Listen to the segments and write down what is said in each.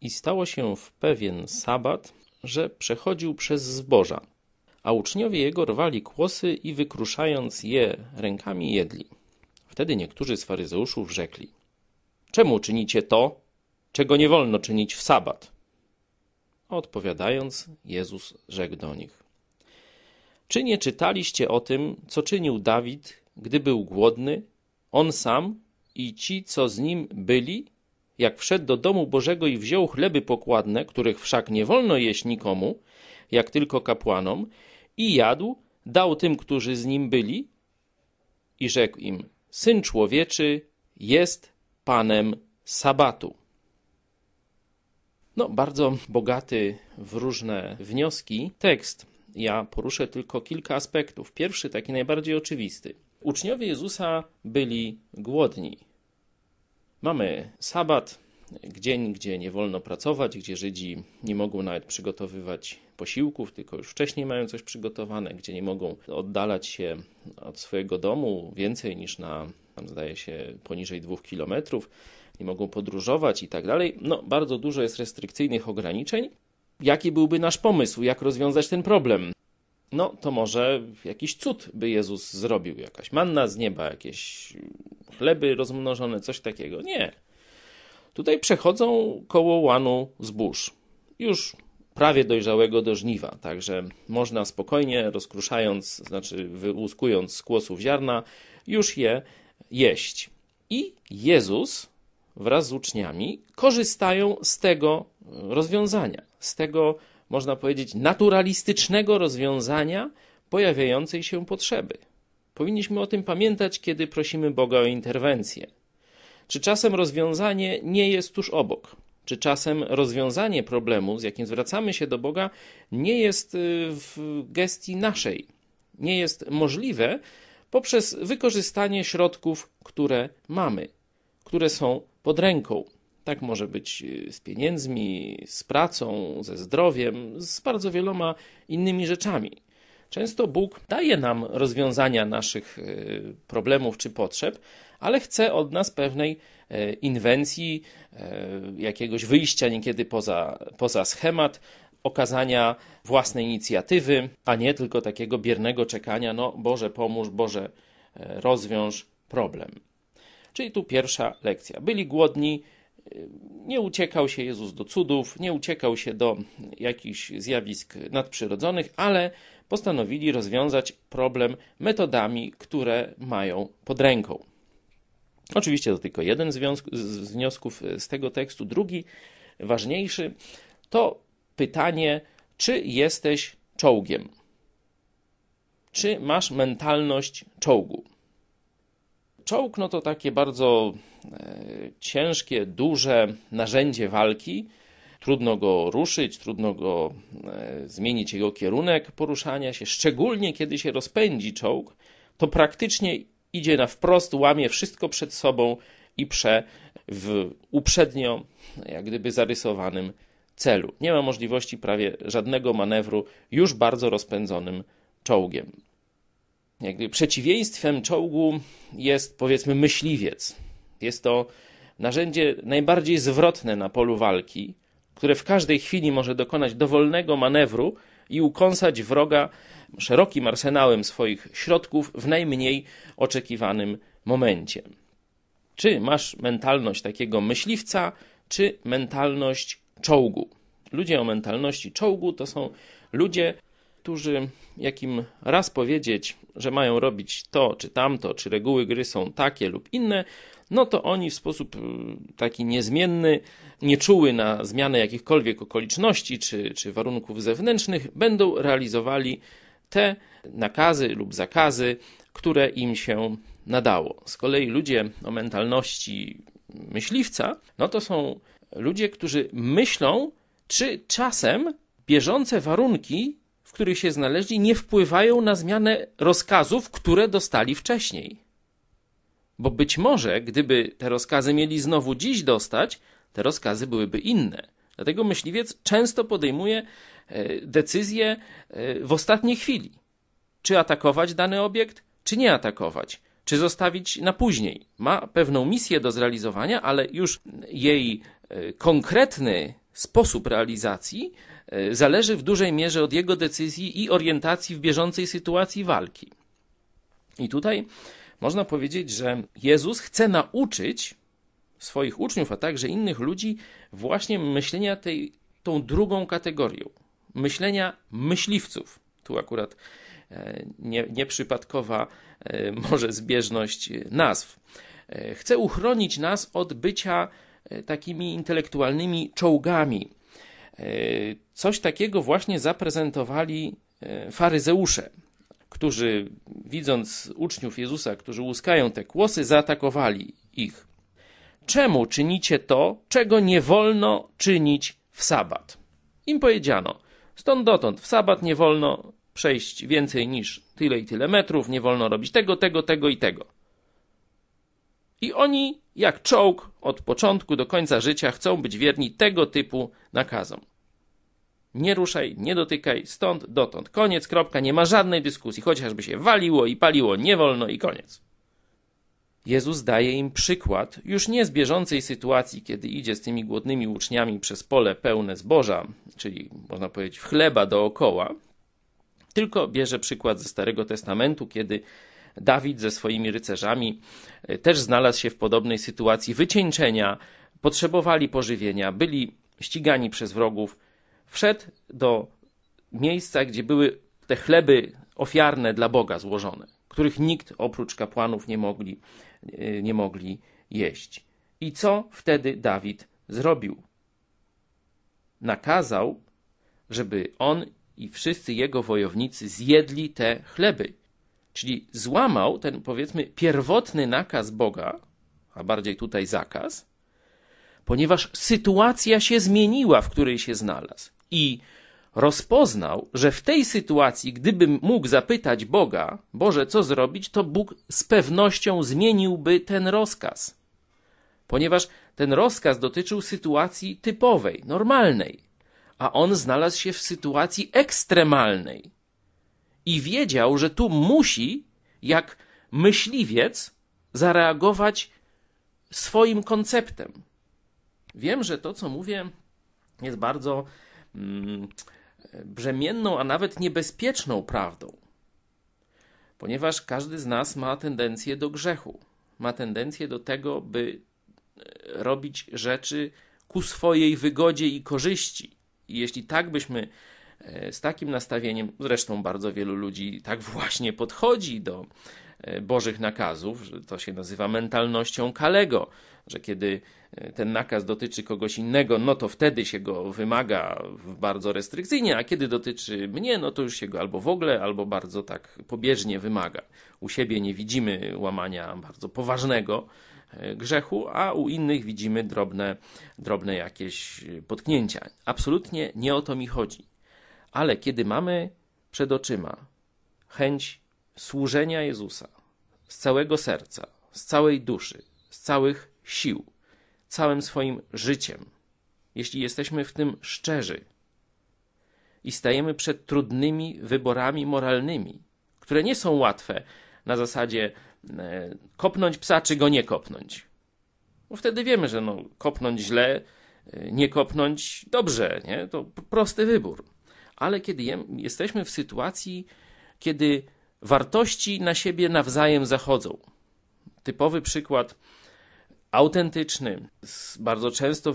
I stało się w pewien sabat, że przechodził przez zboża, a uczniowie jego rwali kłosy i wykruszając je rękami jedli. Wtedy niektórzy z faryzeuszów rzekli: Czemu czynicie to, czego nie wolno czynić w sabat? Odpowiadając, Jezus rzekł do nich: Czy nie czytaliście o tym, co czynił Dawid, gdy był głodny, on sam i ci, co z nim byli, jak wszedł do domu Bożego i wziął chleby pokładne, których wszak nie wolno jeść nikomu, jak tylko kapłanom, i jadł, dał tym, którzy z nim byli, i rzekł im: Syn człowieczy jest panem sabatu. No, bardzo bogaty w różne wnioski tekst. Ja poruszę tylko kilka aspektów. Pierwszy, taki najbardziej oczywisty. Uczniowie Jezusa byli głodni. Mamy sabat, dzień, gdzie nie wolno pracować, gdzie Żydzi nie mogą nawet przygotowywać posiłków, tylko już wcześniej mają coś przygotowane, gdzie nie mogą oddalać się od swojego domu więcej niż na, tam zdaje się, poniżej dwóch kilometrów, nie mogą podróżować i tak dalej. No, bardzo dużo jest restrykcyjnych ograniczeń. Jaki byłby nasz pomysł, jak rozwiązać ten problem? No, to może jakiś cud by Jezus zrobił, jakaś manna z nieba, jakieś chleby rozmnożone, coś takiego. Nie. Tutaj przechodzą koło łanu zbóż. Już prawie dojrzałego do żniwa, także można spokojnie, rozkruszając, znaczy wyłuskując z kłosów ziarna, już je jeść. I Jezus wraz z uczniami korzystają z tego rozwiązania, z tego, można powiedzieć, naturalistycznego rozwiązania pojawiającej się potrzeby. Powinniśmy o tym pamiętać, kiedy prosimy Boga o interwencję. Czy czasem rozwiązanie nie jest tuż obok? Czy czasem rozwiązanie problemu, z jakim zwracamy się do Boga, nie jest y, w gestii naszej, nie jest możliwe poprzez wykorzystanie środków, które mamy, które są pod ręką. Tak może być y, z pieniędzmi, z pracą, ze zdrowiem, z bardzo wieloma innymi rzeczami. Często Bóg daje nam rozwiązania naszych y, problemów czy potrzeb, ale chce od nas pewnej e, inwencji, e, jakiegoś wyjścia niekiedy poza, poza schemat, okazania własnej inicjatywy, a nie tylko takiego biernego czekania, no Boże pomóż, Boże e, rozwiąż problem. Czyli tu pierwsza lekcja. Byli głodni, nie uciekał się Jezus do cudów, nie uciekał się do jakichś zjawisk nadprzyrodzonych, ale postanowili rozwiązać problem metodami, które mają pod ręką. Oczywiście to tylko jeden z wniosków z tego tekstu. Drugi, ważniejszy, to pytanie, czy jesteś czołgiem? Czy masz mentalność czołgu? Czołg no to takie bardzo e, ciężkie, duże narzędzie walki. Trudno go ruszyć, trudno go e, zmienić jego kierunek poruszania się, szczególnie kiedy się rozpędzi czołg, to praktycznie idzie na wprost, łamie wszystko przed sobą i prze w uprzednio, jak gdyby zarysowanym celu. Nie ma możliwości prawie żadnego manewru już bardzo rozpędzonym czołgiem. Jakby przeciwieństwem czołgu jest powiedzmy myśliwiec. Jest to narzędzie najbardziej zwrotne na polu walki, które w każdej chwili może dokonać dowolnego manewru i ukąsać wroga szerokim arsenałem swoich środków w najmniej oczekiwanym momencie. Czy masz mentalność takiego myśliwca, czy mentalność czołgu? Ludzie o mentalności czołgu to są ludzie, którzy, jakim raz powiedzieć, że mają robić to czy tamto, czy reguły gry są takie lub inne, no to oni w sposób y, taki niezmienny, nieczuły na zmianę jakichkolwiek okoliczności czy, czy warunków zewnętrznych, będą realizowali te nakazy lub zakazy, które im się nadało. Z kolei ludzie o mentalności myśliwca, no to są ludzie, którzy myślą, czy czasem bieżące warunki, w których się znaleźli, nie wpływają na zmianę rozkazów, które dostali wcześniej. Bo być może, gdyby te rozkazy mieli znowu dziś dostać, te rozkazy byłyby inne. Dlatego myśliwiec często podejmuje e, decyzję e, w ostatniej chwili. Czy atakować dany obiekt, czy nie atakować, czy zostawić na później. Ma pewną misję do zrealizowania, ale już jej e, konkretny sposób realizacji zależy w dużej mierze od jego decyzji i orientacji w bieżącej sytuacji walki. I tutaj można powiedzieć, że Jezus chce nauczyć swoich uczniów, a także innych ludzi właśnie myślenia tej, tą drugą kategorią. Myślenia myśliwców. Tu akurat e, nie, nieprzypadkowa e, może zbieżność nazw. E, chce uchronić nas od bycia takimi intelektualnymi czołgami. Coś takiego właśnie zaprezentowali faryzeusze którzy widząc uczniów Jezusa, którzy łuskają te kłosy, zaatakowali ich. Czemu czynicie to, czego nie wolno czynić w sabat? Im powiedziano, stąd dotąd w sabat nie wolno przejść więcej niż tyle i tyle metrów, nie wolno robić tego, tego, tego i tego. I oni, jak czołg, od początku do końca życia chcą być wierni tego typu nakazom. Nie ruszaj, nie dotykaj, stąd, dotąd. Koniec, kropka, nie ma żadnej dyskusji. Chociażby się waliło i paliło, nie wolno i koniec. Jezus daje im przykład już nie z bieżącej sytuacji, kiedy idzie z tymi głodnymi uczniami przez pole pełne zboża, czyli można powiedzieć chleba dookoła, tylko bierze przykład ze Starego Testamentu, kiedy Dawid ze swoimi rycerzami e, też znalazł się w podobnej sytuacji wycieńczenia, potrzebowali pożywienia, byli ścigani przez wrogów, wszedł do miejsca, gdzie były te chleby ofiarne dla Boga złożone, których nikt oprócz kapłanów nie mogli, e, nie mogli jeść. I co wtedy Dawid zrobił? Nakazał, żeby on i wszyscy jego wojownicy zjedli te chleby. Czyli złamał ten, powiedzmy, pierwotny nakaz Boga, a bardziej tutaj zakaz, ponieważ sytuacja się zmieniła, w której się znalazł i rozpoznał, że w tej sytuacji, gdybym mógł zapytać Boga, Boże, co zrobić, to Bóg z pewnością zmieniłby ten rozkaz. Ponieważ ten rozkaz dotyczył sytuacji typowej, normalnej, a on znalazł się w sytuacji ekstremalnej. I wiedział, że tu musi, jak myśliwiec, zareagować swoim konceptem. Wiem, że to, co mówię, jest bardzo brzemienną, a nawet niebezpieczną prawdą. Ponieważ każdy z nas ma tendencję do grzechu, ma tendencję do tego, by e, robić rzeczy ku swojej wygodzie i korzyści. I jeśli tak byśmy z takim nastawieniem, zresztą bardzo wielu ludzi tak właśnie podchodzi do e, Bożych nakazów, że to się nazywa mentalnością Kalego, że kiedy e, ten nakaz dotyczy kogoś innego, no to wtedy się go wymaga bardzo restrykcyjnie, a kiedy dotyczy mnie, no to już się go albo w ogóle, albo bardzo tak pobieżnie wymaga. U siebie nie widzimy łamania bardzo poważnego e, grzechu, a u innych widzimy drobne, drobne jakieś potknięcia. Absolutnie nie o to mi chodzi. Ale kiedy mamy przed oczyma chęć służenia Jezusa z całego serca, z całej duszy, z całych sił, całym swoim życiem, jeśli jesteśmy w tym szczerzy i stajemy przed trudnymi wyborami moralnymi, które nie są łatwe na zasadzie e, kopnąć psa, czy go nie kopnąć. Bo wtedy wiemy, że no, kopnąć źle, e, nie kopnąć dobrze, nie? to prosty wybór. Ale kiedy jesteśmy w sytuacji, kiedy wartości na siebie nawzajem zachodzą. Typowy przykład autentyczny, bardzo często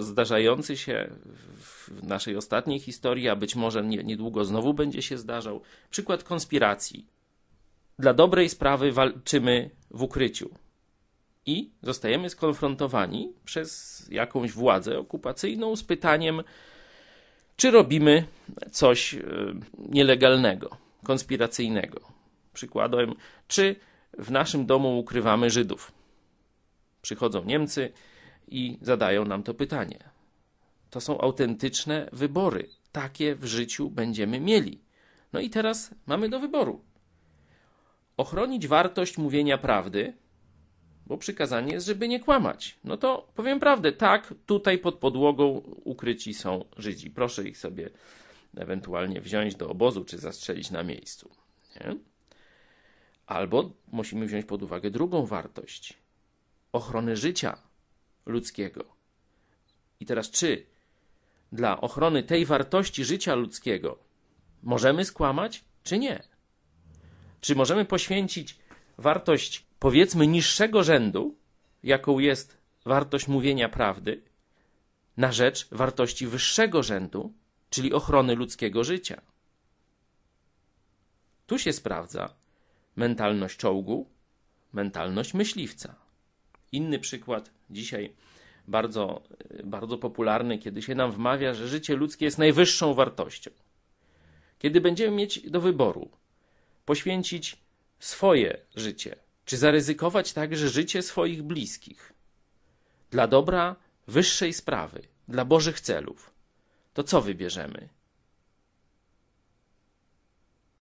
zdarzający się w naszej ostatniej historii, a być może niedługo znowu będzie się zdarzał. Przykład konspiracji. Dla dobrej sprawy walczymy w ukryciu i zostajemy skonfrontowani przez jakąś władzę okupacyjną z pytaniem, czy robimy coś e, nielegalnego, konspiracyjnego. Przykładem, czy w naszym domu ukrywamy Żydów Przychodzą Niemcy i zadają nam to pytanie. To są autentyczne wybory. Takie w życiu będziemy mieli. No i teraz mamy do wyboru. Ochronić wartość mówienia prawdy, bo przykazanie jest, żeby nie kłamać. No to powiem prawdę, tak, tutaj pod podłogą ukryci są Żydzi. Proszę ich sobie ewentualnie wziąć do obozu czy zastrzelić na miejscu. Nie? Albo musimy wziąć pod uwagę drugą wartość ochrony życia ludzkiego. I teraz, czy dla ochrony tej wartości życia ludzkiego możemy skłamać, czy nie? Czy możemy poświęcić wartość, powiedzmy, niższego rzędu, jaką jest wartość mówienia prawdy, na rzecz wartości wyższego rzędu, czyli ochrony ludzkiego życia? Tu się sprawdza mentalność czołgu, mentalność myśliwca. Inny przykład dzisiaj bardzo, bardzo popularny, kiedy się nam wmawia, że życie ludzkie jest najwyższą wartością. Kiedy będziemy mieć do wyboru poświęcić swoje życie, czy zaryzykować także życie swoich bliskich dla dobra wyższej sprawy, dla Bożych celów, to co wybierzemy?